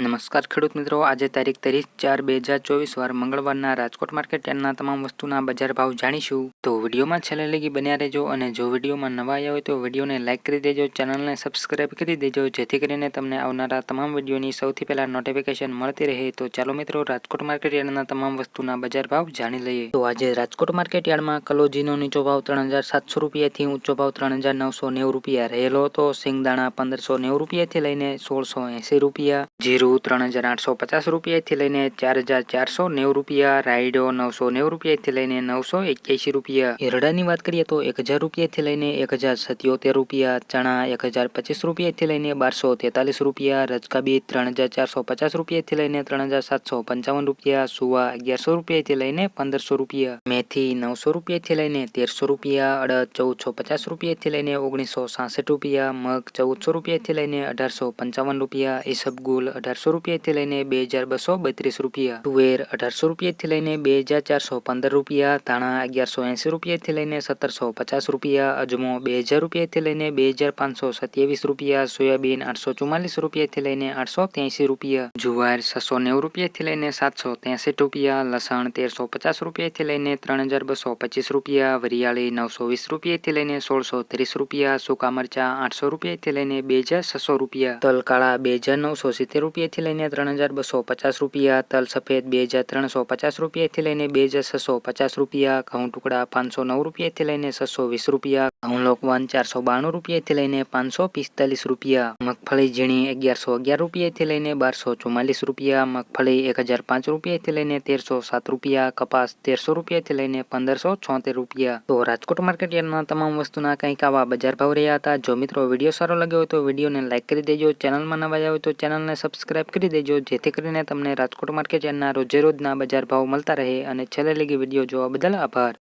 નમસ્કાર ખેડૂત મિત્રો. આજે તારીખ ત્રીસ ચાર બે હજાર ચોવીસ, વાર મંગળવારના રાજકોટ માર્કેટ યાર્ડના તમામ વસ્તુના બજાર ભાવ જાણીશું. તો વિડીયોમાં છેલ્લે લગી બન્યા રહેજો અને જો વિડીયોમાં નવા આવ્યા હોય તો વિડીયોને લાઇક કરી દેજો, ચેનલને સબસ્ક્રાઇબ કરી દેજો, જેથી કરીને તમને આવનારા તમામ વિડીયોની સૌથી પહેલા નોટિફિકેશન મળતી રહે. તો ચાલો મિત્રો, રાજકોટ માર્કેટ યાર્ડના તમામ વસ્તુના બજાર ભાવ જાણી લઈએ. તો આજે રાજકોટ માર્કેટ યાર્ડમાં કલોજીનો નીચો ભાવ ત્રણ હજાર સાતસો રૂપિયાથી ઊંચો ભાવ ત્રણ હજાર નવસો નેવું રૂપિયા રહેલો હતો. સિંગદાણા પંદરસો નેવું રૂપિયાથી લઈને સોળસો એંસી રૂપિયા. જીરું ત્રણ હજાર આઠસો પચાસ રૂપિયાથી લઈને ચાર હજાર ચારસો નેવું રૂપિયા રાયડો નવસો નેવું રૂપિયાથી લઈને નવસો એક્યાસી રૂપિયા એરડાની વાત કરીએ તો એક હજાર રૂપિયાથી લઈને એક હજાર સત્યોતેર રૂપિયા ચણા એક હજાર પચીસ રૂપિયાથી લઈને બારસો તેતાલીસ રૂપિયા રજકા બીજ ત્રણ હજાર ચારસો પચાસ રૂપિયાથી લઈને ત્રણ હજાર સાતસો પંચાવન રૂપિયા સુવા અગિયારસો રૂપિયાથી લઈને પંદરસો રૂપિયા મેથી નવસો રૂપિયાથી લઈને તેરસો રૂપિયા અડદ ચૌદસો પચાસ રૂપિયાથી લઈને ઓગણીસો સાસઠ રૂપિયા મગ ચૌદસો રૂપિયાથી લઈને અઢારસો પંચાવન રૂપિયા ઈસબગુલ અઢારસો રૂપિયાથી લઈને બે હજાર બસો બત્રીસ રૂપિયા તુવેર અઢારસો રૂપિયાથી લઈને બે હજાર ચારસો પંદર રૂપિયા ધાણા અગિયારસો એંસી રૂપિયાથી લઈને સત્તરસો પચાસ રૂપિયા અજમો બે હજાર રૂપિયાથી લઈને બે હજાર પાંચસો સત્યાવીસ રૂપિયા સોયાબીન આઠસો ચુમ્માલીસ રૂપિયાથી લઈને આઠસો ત્યાંસી રૂપિયા જુવાર છસો નેવું રૂપિયાથી લઈને સાતસો ત્યાંસઠ રૂપિયા લસણ તેરસો પચાસ રૂપિયાથી લઈને ત્રણ હજાર બસો પચીસ રૂપિયા વરિયાળી નવસો વીસ રૂપિયાથી લઈને સોળસો ત્રીસ રૂપિયા સૂકા મરચા આઠસો રૂપિયાથી લઈને બે હજાર છસો રૂપિયા તલ કાળા બે હજાર નવસો સિત્તેર રૂપિયાથી લઈને ત્રણ હજાર બસો પચાસ રૂપિયા, તલ સફેદ બે હજાર ત્રણસો પચાસ રૂપિયાથી લઈને બે હજાર છસો પચાસ રૂપિયા, ઘઉં ટુકડા પાંચસો નવ રૂપિયાથી લઈને છસો વીસ રૂપિયા, ઘઉં લોકવાન ચારસો બાણું રૂપિયાથી લઈને પાંચસો પિસ્તાલીસ રૂપિયા, મગફળી ઝીણી અગિયારસો અગિયાર રૂપિયાથી લઈને બારસો ચુમ્માલીસ રૂપિયા, મગફળી એક હજાર પાંચ રૂપિયાથી લઈને તેરસો સાત રૂપિયા, કપાસ તેરસો રૂપિયાથી લઈને પંદરસો છોતેર રૂપિયા. તો રાજકોટ માર્કેટ યાર્ડના તમામ વસ્તુના કંઈક આવા બજાર ભાવ રહ્યા હતા. જો મિત્રો વીડિયો સારો લાગ્યો હોય તો વિડીયોને લાઇક કરી દેજો, ચેનલમાં નવા આવ્યા હોય તો ચેનલને સબસ્ક્રાઇબ કરી દેજો, જેથી કરીને તમને રાજકોટ માર્કેટ યાર્ડના રોજે રોજના બજાર ભાવ મળતા રહે અને છેલ્લે લગી વીડિયો જોવા બદલ આભાર.